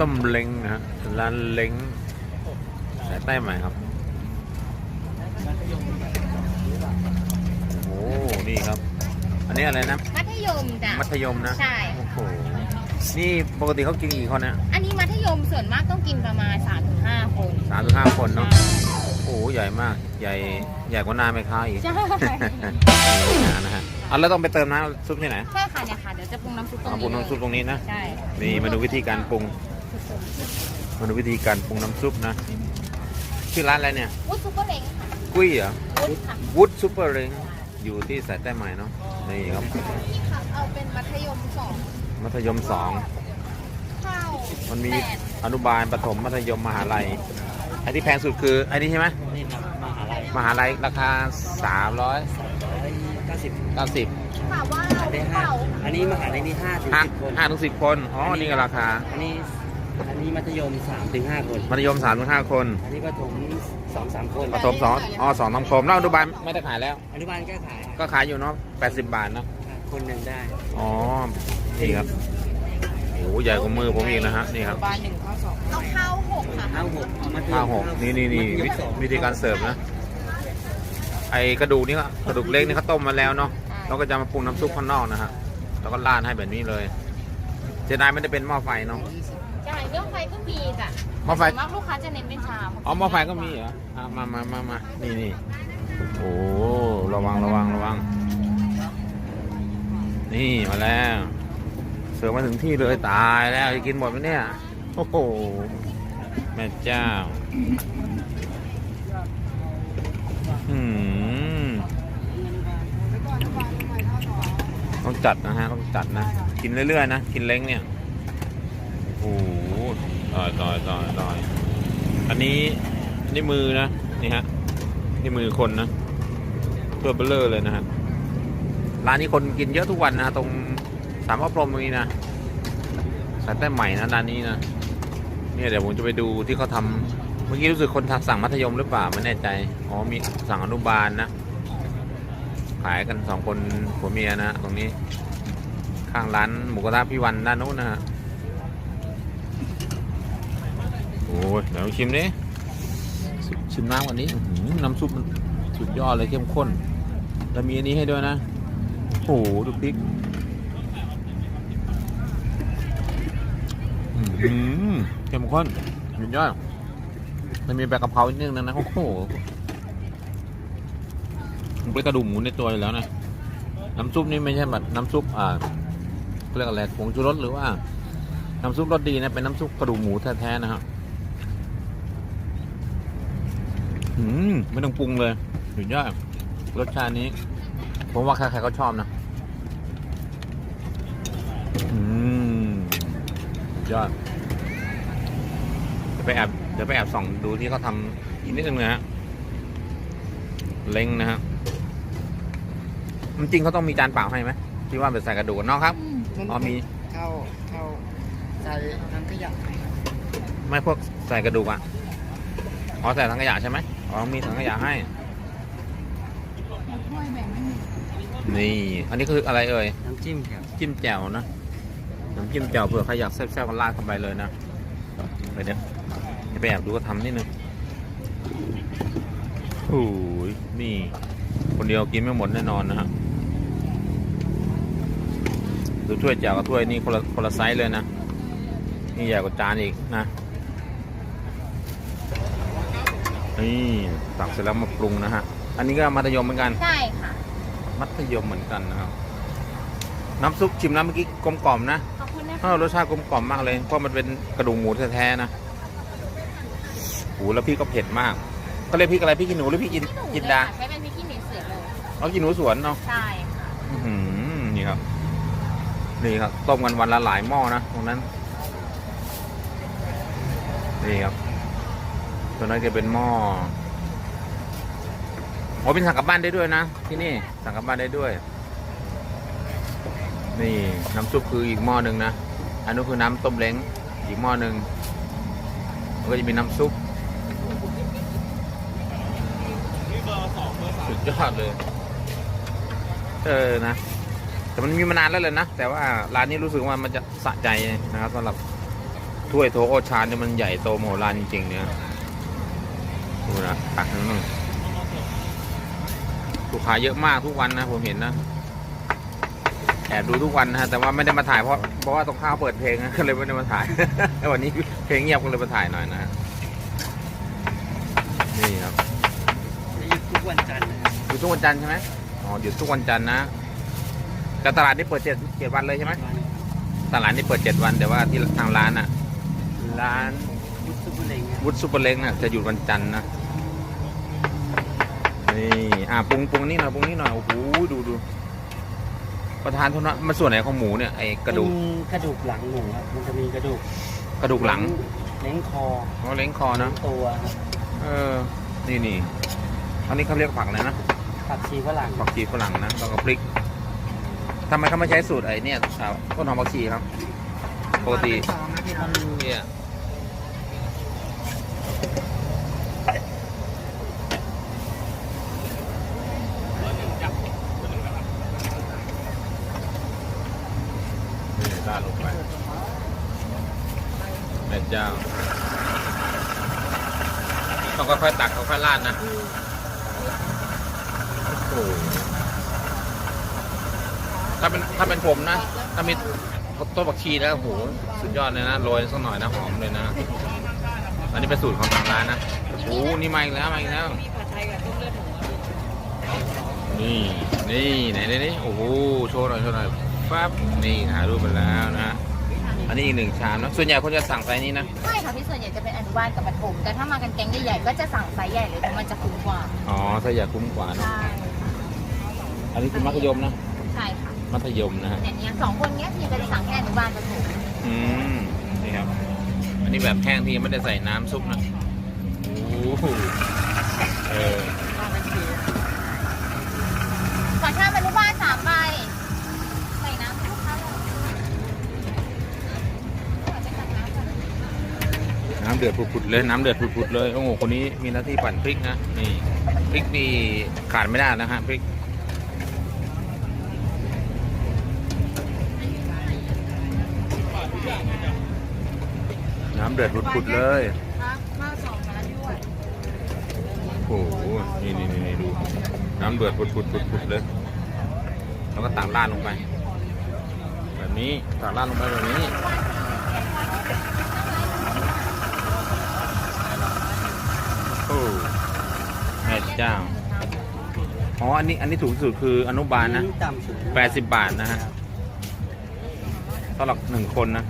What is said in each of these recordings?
ต้มเล้งนะฮะร้านเล้งสายใต้ใหม่ครับโอ้โหนี่ครับ อันนี้อะไรนะ มัธยมจ้ะมัธยมนะใช่ โอ้โหนี่ปกติเขากินกี่คนนะอันนี้มัธยมส่วนมากต้องกินประมาณ3-5คนสามถึงห้าคนเนาะโอ้โหใหญ่มากใหญ่ใหญ่กว่าหน้าไม่ค้าอีกใช่นี่นะฮะเอาแล้วต้องไปเติมน้ำซุปที่ไหนใช่ค่ะเนี่ยค่ะเดี๋ยวจะปรุงน้ำซุปตรงเอานี้ปรุงน้ำซุปตรงนี้นะใช่นี่มาดูวิธีการปรุง มาดูวิธีการปรุงน้ำซุปนะ ชื่อร้านอะไรเนี่ย วุ้นซุปเปอร์เล้งค่ะกุ้ยเหรอ วุ้นค่ะวุฒซูเปอร์เริงอยู่ที่สายใต้ใหม่เนาะ นี่ครับนี่ค่ะเอาเป็นมัธยมสองมัธยมสอง ข้าวมันมีแปดอนุบาลประถมมัธยมมหาลัย ไอ้ที่แพงสุดคือไอ้นี่ใช่ไหมนี่ครับมหาลัยมหาลัยราคา 390ร้อยเก้าสิบถามว่าได้เปห้าล่าอันนี้มหาลัยนี่ห้าถึงห้าสิบคน ห้าถึงสิบคน อ๋อ นี่ก็ราคา อันนี้ อันนี้มัธยมสามถึงห้าคนมัธยม3ถึง5คนอันนี้ประถมสองสามคน ประถมสองอ๋อสองทำคมแล้วอนุบาลไม่ได้ขายแล้ว อนุบาลก็ขายก็ขายอยู่เนาะ80บาทเนาะคนหนึ่งได้อ๋อนี่ครับโอ้โหใหญ่กว่ามือผมอีกนะฮะนี่ครับบานหนึ่งข้าวสองเอาข้าวหกค่ะข้าวหกมัธยมห้าหกนี่นี่นี่มัธยวิมสองวิธีการเสิร์ฟนะไอกระดูกนี่ก็กระดูกเล็กนี่เขาต้มมาแล้วเนาะเราก็จะมาปรุงน้ำซุปข้างนอกนะฮะแล้วก็ราดให้แบบนี้เลยเจไดายไม่ได้เป็นหม้อไฟเนาะ ใช่เรื่องไฟก็มีจ้ะหม้อไฟ ส่วนมากลูกค้าจะเน้นเป็นชามอ๋อหม้อไฟก็มีเหรออะมามามามานี่นี่โอ้ระวังระวังระวัง นี่มาแล้ว เสิร์ฟมาถึงที่เลยตายแล้วจะกินหมดไหมเนี่ย โอ้โห แม่เจ้า อืมต้องจัดนะฮะ ต้องจัดนะ กินเรื่อยๆนะ กินเล้งเนี่ยโอ้โหต่อยต่อยต่อยต่อยอันนี้นนี้มือนะนี่ฮะนี่มือคนนะตัวเบลเลอร์เลยนะฮะร้านนี้คนกินเยอะทุกวันนะตรงสามพระพรหมตรงนี้นะสายใต้ใหม่นะร้านนี้นะเนี่ยเดี๋ยวผมจะไปดูที่เขาทำเมื่อกี้รู้สึกคนสั่งมัธยมหรือเปล่าไม่แน่ใจอ๋อมีสั่งอนุบาลนะขายกันสองคนผัวเมียนะตรงนี้ข้างร้านหมูกระทะพี่วันด้านโน้นนะฮะ โอ้ ยเดี๋ยวชิมดิชิชิมน้ำวันนี้อื้อหือน้ำซุปมันสุดยอดเลยเข้มข้น แล้วมีอันนี้ให้ด้วยนะโอ้โหดูพริกอื้อหือเข้มข้นสุดยอดมันมีแบบกะเพราอีกนิดนึงนะโอ้โหมันเป็นกระดูกหมูในตัวอยู่แล้วนะ น้ำซุปนี่ไม่ใช่แบบน้ำซุปอ่าเขาเรียกอะไรผงชูรสหรือว่า น้ำซุปรสดีนะเป็นน้ำซุปกระดูกหมูแท้ๆนะครับ อืม ไม่ต้องปรุงเลยสุดยอดรสชาตินี้ ผมว่าใครๆก็ชอบนะอืมสุดยอดเดี๋ยวไปแอบเดี๋ยวไปแอบส่องดูที่เขาทำอีกนิดนึงนะฮะเล้งนะฮะมันจริงเขาต้องมีจานเปล่าให้ไหมที่ว่าเป็นใส่กระดูกเนาะครับอ๋อมีเข้าเข้าใส่ทั้งขยะไม่พวกใส่กระดูกอะอ๋อใส่ถังขยะใช่ไหม อ๋อมีถังขยะให้นี่ อันนี้คืออะไรเอ่ย น้ำจิ้มครับจิ้มแจ่วนะ น้ำจิ้มแจ่วเผื่อใครอยากแซ่บๆก็ราดเข้าไปเลยนะไปเดี๋ยวเดี๋ยวไปแอบดูก็ทำนิดนึงโอ้ยนี่ คนเดียวกินไม่หมดแน่นอนนะฮะ ดูถ้วยแจ่วกับถ้วยนี่คนละคนละไซส์เลยนะ นี่ใหญ่กว่าจานอีกนะ นี่ตักเสร็จแล้วมาปรุงนะฮะ อันนี้ก็มัธยมเหมือนกัน ใช่ค่ะ มัธยมเหมือนกันนะครับ น้ำซุปชิมแล้วเมื่อกี้กลมกล่อมนะขอบคุณนะเอคะอรสชาติกลมกล่อมมากเลย เพราะมันเป็นกระดูกหมูแท้ๆนะโอ้แล้วพี่ก็เผ็ดมาก ก็เรียกพริกอะไรพริกขี้หนูหรือพริกจินจินดาใช้เป็นพริกขี้หนูเสือเลยเอาขี้หนูสวนเนาะ ใช่ค่ะอื้อหือนี่ครับ นี่ครับ ต้มกันวันละหลายหม้อนะตรงนั้น นี่ครับ ตัวนั้นจะเป็นหม้อโอ้เป็นสั่งกลับบ้านได้ด้วยนะ ที่นี่สั่งกลับบ้านได้ด้วย นี่น้ำซุปคืออีกหม้อหนึ่งนะ อันนู้คือน้ำต้มเล้งอีกหม้อหนึ่งแล้วก็จะมีน้ำซุปสุดยอดเลย เออนะ แต่มันมีมานานแล้วเลยนะ แต่ว่าร้านนี้รู้สึกว่ามันจะสะใจนะครับสำหรับถ้วยโถโอชานเนี่ยมันใหญ่โตโมโหฬารจริงๆเนี่ย นะตักนึงลูกค้าเยอะมากทุกวันนะผมเห็นนะแอบดูทุกวันนะฮะแต่ว่าไม่ได้มาถ่ายเพราะเพราะว่าตรงข้าวเปิดเพลงนะก็เลยไม่ได้มาถ่าย วันนี้เพลงเงียบก็เลยมาถ่ายหน่อยนะฮะนี่ครับจะหยุดทุกวันจันทร์นะครับอยู่ทุกวันจันทร์ใช่ไหมอ๋อหยุดทุกวันจันทร์นะแต่ตลาดนี่เปิดเจ็ดเจ็ดวันเลยใช่ไหมตลาดนี่เปิดเจ็ดวันแต่ว่าที่ทางร้านอะร้านยุทธบุรีครับวุฒิซูเปอร์เล้งน่ะจะหยุดวันจันทร์นะ นี่ อะปรุงปรุงนี่หน่อยปรุงนี่หน่อย โอ้โห ดูดู ประธานโทษนะมันส่วนไหนของหมูเนี่ย ไอ้กระดูก เป็นกระดูกหลังหมูครับมันจะมีกระดูกกระดูกหลังเล้งคอเขาเล้งคอนะ ตัวครับเออ นี่นี่อันนี้เขาเรียกผักอะไรนะ ผักชีฝรั่งผักชีฝรั่งนะแล้วก็พริกทำไมเขาไม่ใช้สูตรไอ้เนี่ยอ่าต้นหอมผักชีครับ ปกติมันเนี่ย นี่ราดลงไปแม่เจ้าต้องค่อยๆตักค่อยๆราดนะโอ้โหถ้าเป็นถ้าเป็นผมนะ ถ้ามีต้นบักชีแล้วโอ้โหสุดยอดเลยนะโรยสักหน่อยนะหอมเลยนะ อันนี้เป็นสูตรของทางร้านนะโอ้โหนี่มาอีกแล้วมาอีกแล้วนี่นี่ไหนไหนนี่โอ้โหโชว์หน่อยโชว์หน่อย ปั๊บนี่หารูปไปแล้วนะ อันนี้อีกหนึ่งชามนะ ส่วนใหญ่คนจะสั่งไซส์นี้นะ ใช่ค่ะพี่ส่วนใหญ่จะเป็นอนุบาลกับประถมแต่ถ้ามากันแก๊งใหญ่ๆก็จะสั่งไซส์ใหญ่เลยเพราะมันจะคุ้มกว่าอ๋อไซส์ใหญ่คุ้มกว่าเนอะใช่อันนี้คือมัธยมนะ ใช่ค่ะมัธยมนะฮะแต่เนี้ยสองคนเนี้ยพี่ก็จะสั่งแค่อนุบาลประถมอืม นี่ครับ อันนี้แบบแห้งที่ยังไม่ได้ใส่น้ำซุปนะ โอ้โหเออ ขอชาติอนุบาลสามใบใส่น้ำให้ลูกค้าเลยขอไปตักน้ำก่อน น้ำ เดือดผุดๆเลยน้ำเดือดผุดๆเลยโอ้โหคนนี้มีหน้าที่ปั่นพริกนะนี่พริกนี่ขาดไม่ได้นะฮะพริกน้ำเดือดผุดๆเลยข้าวสองร้านด้วยโอ้โหนี่นี่นี่ดู น้ำเดือดผุดๆผุดๆเลย แล้วก็ตักราดลงไป แบบนี้ตักราดลงไปแบบนี้ แม่เจ้า อ๋อ อันนี้ อันนี้ถูกสุดคืออนุบาลนะ ต่ำสุด80บาทนะฮะสำหรับหนึ่งคนนะ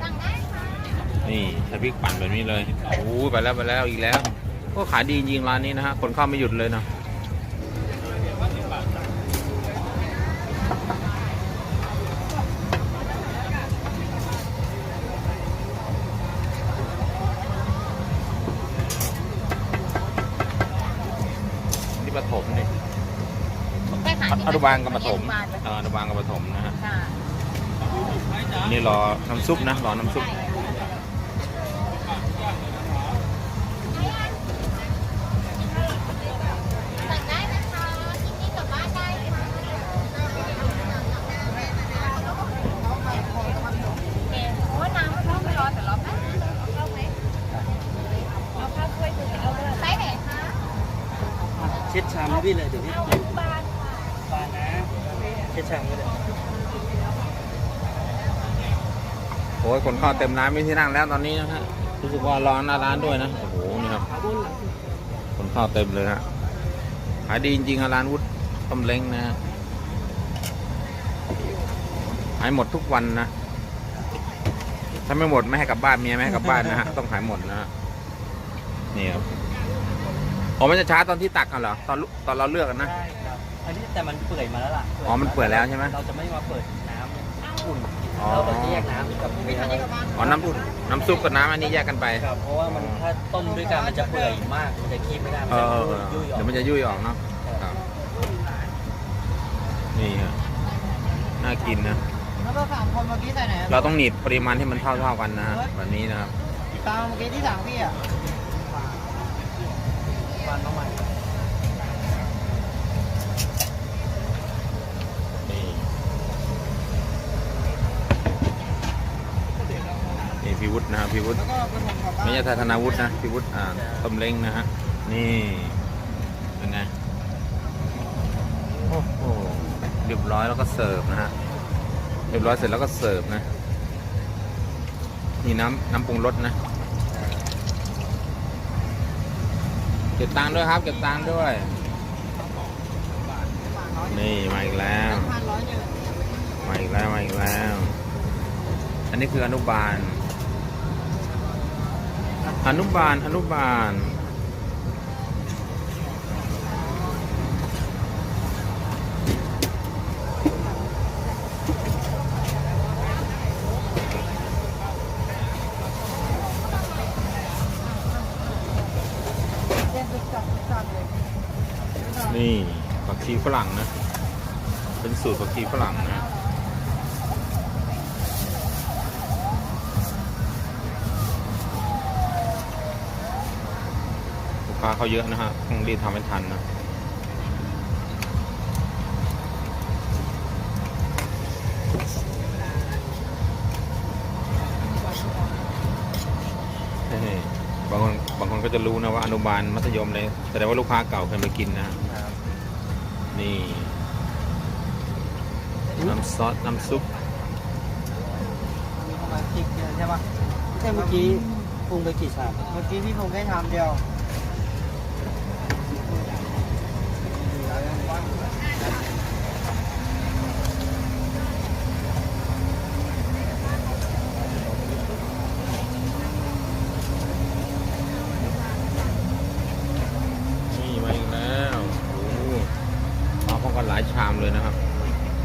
สั่งได้ค่ะนี่ใช้พริกปั่นแบบนี้เลยโอ้ยไปแล้วไปแล้วอีกแล้ว ก็ขายดีจริงๆร้านนี้นะฮะ คนเข้าไม่หยุดเลยนะ นี่ปฐมนี่ใช่ค่ะอนุบาลกับปฐมอนุบาลเอออนุบาลกับปฐมนะฮะค่ะ นี่รอน้ำซุปนะ รอน้ำซุปสั่งได้นะคะที่นี่กลับบ้านได้ค่ะโอเคโอ้น้ำมันเริ่มร้อนแต่รอแป๊บนึงเอาไหมเอาข้าวถ้วยหนึ่งเอาเลยไซส์ไหนคะ เช็ดชามให้พี่เลยเดี๋ยวพี่ เอาอนุบาลค่ะ บานนะเช็ดชามให้เลย โอ้ย คนเข้าเต็มร้านไม่ที่นั่งแล้วตอนนี้นะฮะรู้สึกว่าร้อนหน้าร้านด้วยนะโอ้โหนี่ครับคนเข้าเต็มเลยฮะขายดีจริงๆฮะร้านวุฒิต้มเล้งนะฮะขายหมดทุกวันนะถ้าไม่หมดไม่ให้กลับบ้านเมียไม่ให้กลับบ้านนะฮะต้องขายหมดนะฮะนี่ครับอ๋อมันจะช้าตอนที่ตักกันเหรอตอนลุตอนเราเลือกกันนะใช่ครับอันนี้แต่มันเปื่อยมาแล้วล่ะอ๋อมันเปื่อยแล้วใช่ไหมเราจะไม่มาเปิดน้ำอุ่น อ๋อเราจะแยกน้ำกับเนื้อไว้อ๋อน้ำน้ำซุปกับน้ำอันนี้แยกกันไปครับเพราะว่ามันถ้าต้มด้วยกันมันจะเปื่อยมากมันจะคีบไม่ได้มันเอจะอเออยุ่ยออกเดี๋ยวมันจะยุ่ยออกเนาะครับนี่ฮะน่ากินนะแล้วก็สามคนเมื่อกี้ใส่ไหนเราต้องหนีบปริมาณให้มันเท่าเท่าๆกันนะฮะแบบนี้นะครับตามเมื่อกี้ที่สั่งพี่อะปานน้ำมัน วุฒินะฮะพี่วุฒิไม่ใช่ธนาวุฒินะพี่วุฒิอ่าต้มเล้งนะฮะนี่เป็นไงโอ้โหเรียบร้อยแล้วก็เสิร์ฟนะฮะเรียบร้อยเสร็จแล้วก็เสิร์ฟนะนี่น้ำน้ำปรุงรสนะเก็บตังค์ด้วยครับเก็บตังค์ด้วย นี่มาอีกแล้วมาอีกแล้วมาอีกแล้ว อันนี้คืออนุบาล อนุบาล อนุบาลเส้นนี่ผักชีฝรั่งนะ เป็นสูตรผักชีฝรั่งนะ ค้าเขาเยอะนะฮะต้องรีบทำให้ทันนะเฮ้ยบางคนบางคนก็จะรู้นะว่าอนุบาลมัธยมเลยแสดงว่าลูกค้าเก่าเคยมากินนะครับนี่ น้ำซอส น้ำซุปมีประมาณพริกเดียวใช่ปะแต่เมื่อกี้ปรุงไปกี่ชามเมื่อกี้พี่ผมได้ทำเดียว นี่มาอีกแล้วโอ้โหมาพร้อมกันหลายชามเลยนะครับ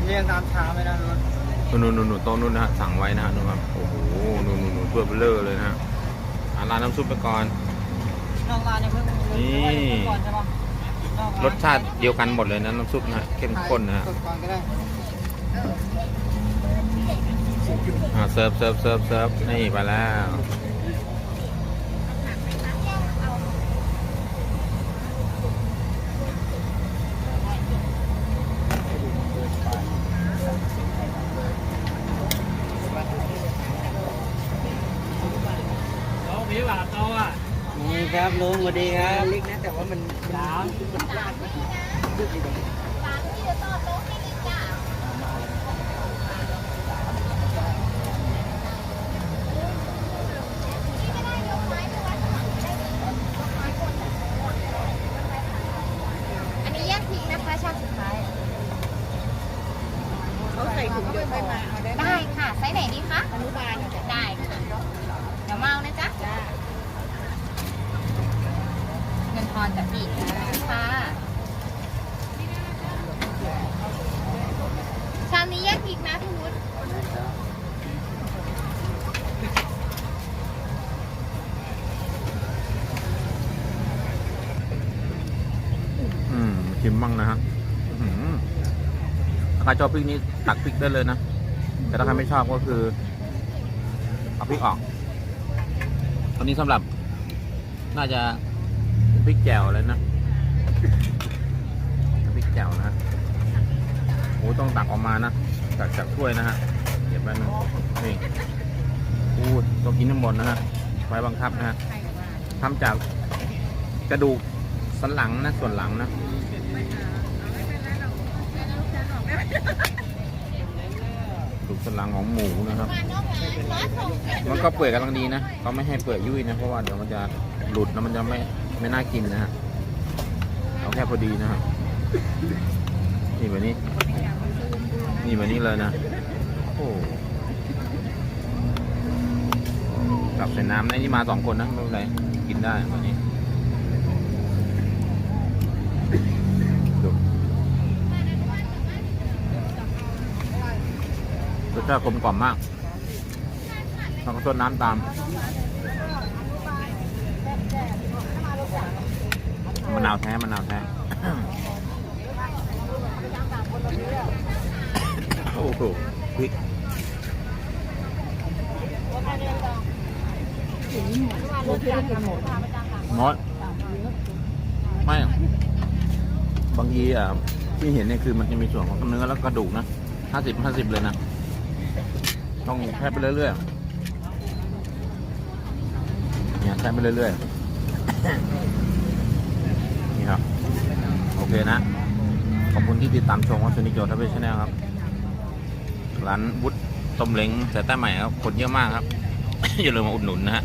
เรียงตามชามเลยนะรถนู่นนู่นนู่นโต๊ะนู่นนะฮะสั่งไว้นะฮะนู่นครับโอ้โหนู่นนู่นนู่นเพื่อเบลเลอร์เลยนะฮะอะร้านน้ำซุปไปก่อน นอกร้านเนี่ยเพิ่งนี่ก่อนใช่ปะนอกน รสชาติเดียวกันหมดเลยนะน้ำซุปนะฮะเข้มข้นนะฮะกดก่อนก็ได้อ่าเซิร์ฟเซิร์ฟเซิร์ฟเซิร์ฟนี่ไปแล้วนี่ครับลุงสวัสดีครับเล็กนะ อันนี้แยกทิ้งนะคะชามสุดท้าย เขาใส่ถุงเดียวค่อยมาเอาได้ไหมได้ค่ะไซส์ไหนดีคะ อนุบาลเนี่ยได้ค่ะ เดี๋ยวมาเอานะจ๊ะ จ้า เงินทอนจากพี่ค่ะชามนี้แยกพริกนะพี่วุฒิอืมชิมบ้างนะฮะอื้อหือถ้าใครชอบพริกนี้ตักพริกได้เลยนะ แต่ถ้าใครไม่ชอบก็คือ เอาพริกออกตัวนี้สำหรับ น่าจะ พริกแจ่วเลยนะพริกแจ่วนะโอ้ต้องตักออกมานะจากจากถ้วยนะฮะเดี๋ยวแป๊บนึงนี่อู้ต้องกินน้ำมนนะฮะไว้บังคับนะฮะทำจากกระดูกสันหลังนะส่วนหลังนะดูกสันหลังของหมูนะครับ มันก็เปื่อยกำลังดีนะเขาไม่ให้เปื่อยยุ่ยนะเพราะว่าเดี๋ยวมันจะหลุดแล้วมันจะไม่ ไม่น่ากินนะฮะเอาแค่พอดีนะครับนี่แบบนี้ นี่แบบนี้เลยนะ โอ้กลับใส่น้ำนนี่มาสองคนนะไม่เป็นไรกินได้แบบนี้ดูรสชาติกลมกล่อมมากแล้วก็ต้นน้ำตาม มะนาวแท้มะนาวแท้โอ้โหพริกน้อยไม่บางทีอะที่เห็นเนี่ยคือมันจะมีส่วนของเนื้อแล้วกระดูกนะห้าสิบห้าสิบเลยนะ ต้องแค่ไปเรื่อยๆช้ไปเรื่อยๆนี่ครับโอ เคนะ ขอบคุณที่ติดตามชมวัสดุนิโจทวีชแนลครับ ร้านวุฒต้มเล้งแต่ใต้ใหม่ครับ คนเยอะมากครับ อย่าลืมมาอุดหนุนนะฮะ